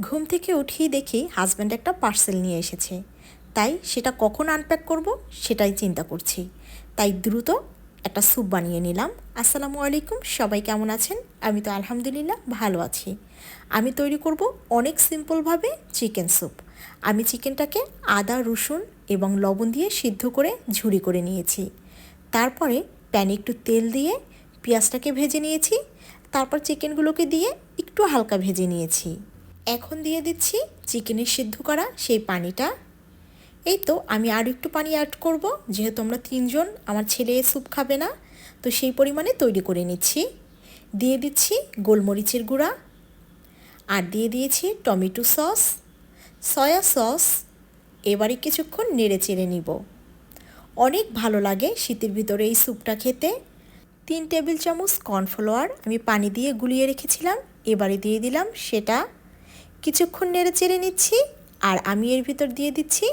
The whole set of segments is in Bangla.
ঘুম থেকে উঠিয়ে দেখি হাজব্যান্ড একটা পার্সেল নিয়ে এসেছে। তাই সেটা কখন আনপ্যাক করব সেটাই চিন্তা করছি। তাই দ্রুত একটা স্যুপ বানিয়ে নিলাম। আসসালামু আলাইকুম, সবাই কেমন আছেন? আমি তো আলহামদুলিল্লাহ ভালো আছি। আমি তৈরি করব অনেক সিম্পলভাবে চিকেন স্যুপ আমি চিকেনটাকে আদা, রসুন এবং লবণ দিয়ে সিদ্ধ করে ঝুড়ি করে নিয়েছি। তারপরে প্যানে একটু তেল দিয়ে পেঁয়াজটাকে ভেজে নিয়েছি। তারপর চিকেনগুলোকে দিয়ে একটু হালকা ভেজে নিয়েছি। এখন দিয়ে দিচ্ছি চিকেনের সিদ্ধ করা সেই পানিটা। এই তো আমি আরও একটু পানি অ্যাড করব, যেহেতু আমরা তিনজন, আমার ছেলে স্যুপ খাবে না, তো সেই পরিমাণে তৈরি করে নিচ্ছি। দিয়ে দিচ্ছি গোলমরিচের গুঁড়া, আর দিয়ে দিয়েছি টমেটো সস। সয়া সস এবারে কিছুক্ষণ নেড়ে চেড়ে নিব। অনেক ভালো লাগে শীতের ভিতরে এই স্যুপটা খেতে। তিন টেবিল চামচ কর্নফ্লাওয়ার আমি পানি দিয়ে গুলিয়ে রেখেছিলাম, এবারে দিয়ে দিলাম সেটা। কিছুক্ষণ নেড়ে চেড়ে নিচ্ছি আর আমি এর ভিতর দিয়ে দিচ্ছি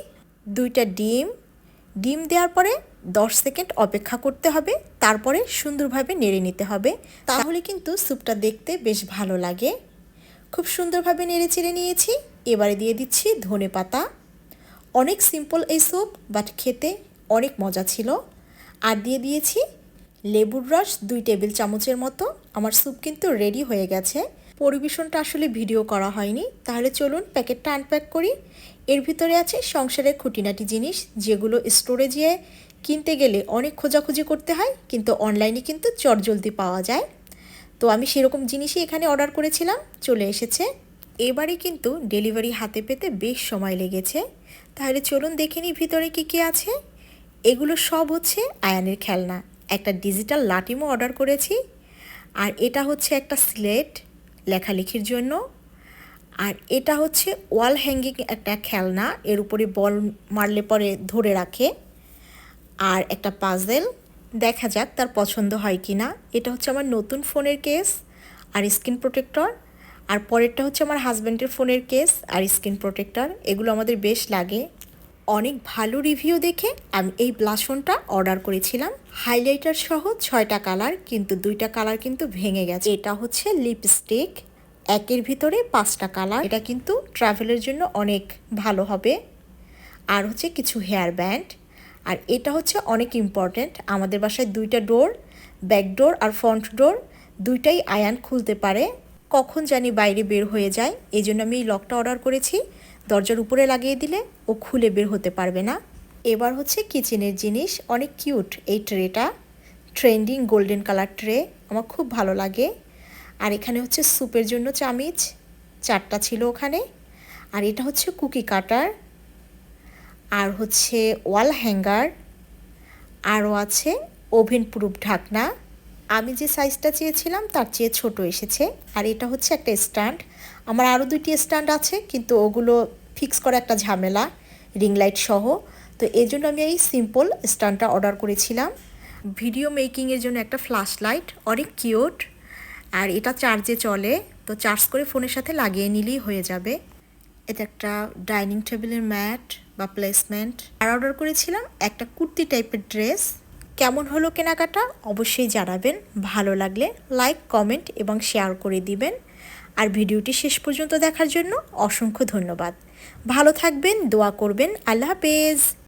দুইটা ডিম। ডিম দেওয়ার পরে দশ সেকেন্ড অপেক্ষা করতে হবে, তারপরে সুন্দরভাবে নেড়ে নিতে হবে। তাহলে কিন্তু স্যুপটা দেখতে বেশ ভালো লাগে। খুব সুন্দরভাবে নেড়ে চেড়ে নিয়েছি, এবারে দিয়ে দিচ্ছি ধনে পাতা। অনেক সিম্পল এই স্যুপ, বাট খেতে অনেক মজা ছিল। আর দিয়ে দিয়েছি লেবুর রস দুই টেবিল চামচের মতো। আমার স্যুপ কিন্তু রেডি হয়ে গেছে। পরিবেশনটা আসলে ভিডিও করা হয়নি। তাহলে চলুন প্যাকেটটা আনপ্যাক করি। এর ভিতরে আছে সংসারের খুঁটিনাটি জিনিস, যেগুলো স্টোরে যেয়ে কিনতে গেলে অনেক খোঁজাখুঁজি করতে হয়, কিন্তু অনলাইনে কিন্তু চটজলদি পাওয়া যায়। তো আমি সেরকম জিনিসই এখানে অর্ডার করেছিলাম, চলে এসেছে। এবারে কিন্তু ডেলিভারি হাতে পেতে বেশ সময় লেগেছে। তাহলে চলুন দেখে নিই ভিতরে কী কী আছে। এগুলো সব হচ্ছে আয়ানের খেলনা। একটা ডিজিটাল লাটিমও অর্ডার করেছি। আর এটা হচ্ছে একটা স্লেট লেখালেখির জন্য। আর এটা হচ্ছে ওয়াল হ্যাঙ্গিং একটা খেলনা, এর উপরে বল মারলে পরে ধরে রাখে। আর একটা পাজেল, দেখা যাক তার পছন্দ হয় কি না এটা হচ্ছে আমার নতুন ফোনের কেস, আর স্ক্রিন প্রোটেক্টর। আর পরেরটা হচ্ছে আমার হাজব্যান্ডের ফোনের কেস, আর স্ক্রিন প্রোটেক্টর। এগুলো আমাদের বেশ লাগে। অনেক ভালো রিভিউ দেখে আমি এই ব্লাশনটা অর্ডার করেছিলাম। হাইলাইটার সহ ছয়টা কালার কিন্তু দুইটা কালার কিন্তু ভেঙে গেছে। এটা হচ্ছে লিপস্টিক একের ভিতরে পাঁচটা কালার এটা কিন্তু ট্রাভেলের জন্য অনেক ভালো হবে। আর হচ্ছে কিছু হেয়ার ব্যান্ড আর এটা হচ্ছে অনেক ইম্পর্ট্যান্ট আমাদের বাসায় দুইটা ডোর ব্যাক ডোর আর ফ্রন্ট ডোর দুইটাই আয়ান খুলতে পারে। কখন জানি বাইরে বের হয়ে যায় এই জন্য আমি এই লকটা অর্ডার করেছি। দরজার উপরে লাগিয়ে দিলে ও খুলে বের হতে পারবে না। এবার হচ্ছে কিচেনের জিনিস, অনেক কিউট। এই ট্রেটা, ট্রেন্ডিং গোল্ডেন কালার ট্রে, আমার খুব ভালো লাগে। আর এখানে হচ্ছে স্যুপের জন্য চামিচ, চারটা ছিল ওখানে। আর এটা হচ্ছে কুকি কাটার। আর হচ্ছে ওয়াল হ্যাঙ্গার। আরও আছে ওভেন প্রুফ ঢাকনা। আমি যে সাইজটা চেয়েছিলাম, তার চেয়ে ছোট এসেছে। আর এটা হচ্ছে একটা স্ট্যান্ড। আমার আরও দুইটি স্ট্যান্ড আছে, কিন্তু ওগুলো ফিক্স করা একটা ঝামেলা রিং লাইট সহ। তো এই জন্য আমি এই সিম্পল স্ট্যান্ডটা অর্ডার করেছিলাম। ভিডিও মেকিংয়ের জন্য একটা ফ্ল্যাশ লাইট অনেক কিউট আর এটা চার্জে চলে, তো চার্জ করে ফোনের সাথে লাগিয়ে নিলেই হয়ে যাবে। এটা একটা ডাইনিং টেবিলের ম্যাট বা প্লেসমেন্ট আর অর্ডার করেছিলাম একটা কুর্তি টাইপের ড্রেস কেমন হলো কেনাকাটা? অবশ্যই জানাবেন। ভালো লাগলে লাইক কমেন্ট এবং শেয়ার করে দিবেন। আর ভিডিওটি শেষ পর্যন্ত দেখার জন্য অসংখ্য ধন্যবাদ। ভালো থাকবেন দোয়া করবেন। আল্লাহ হাফেজ।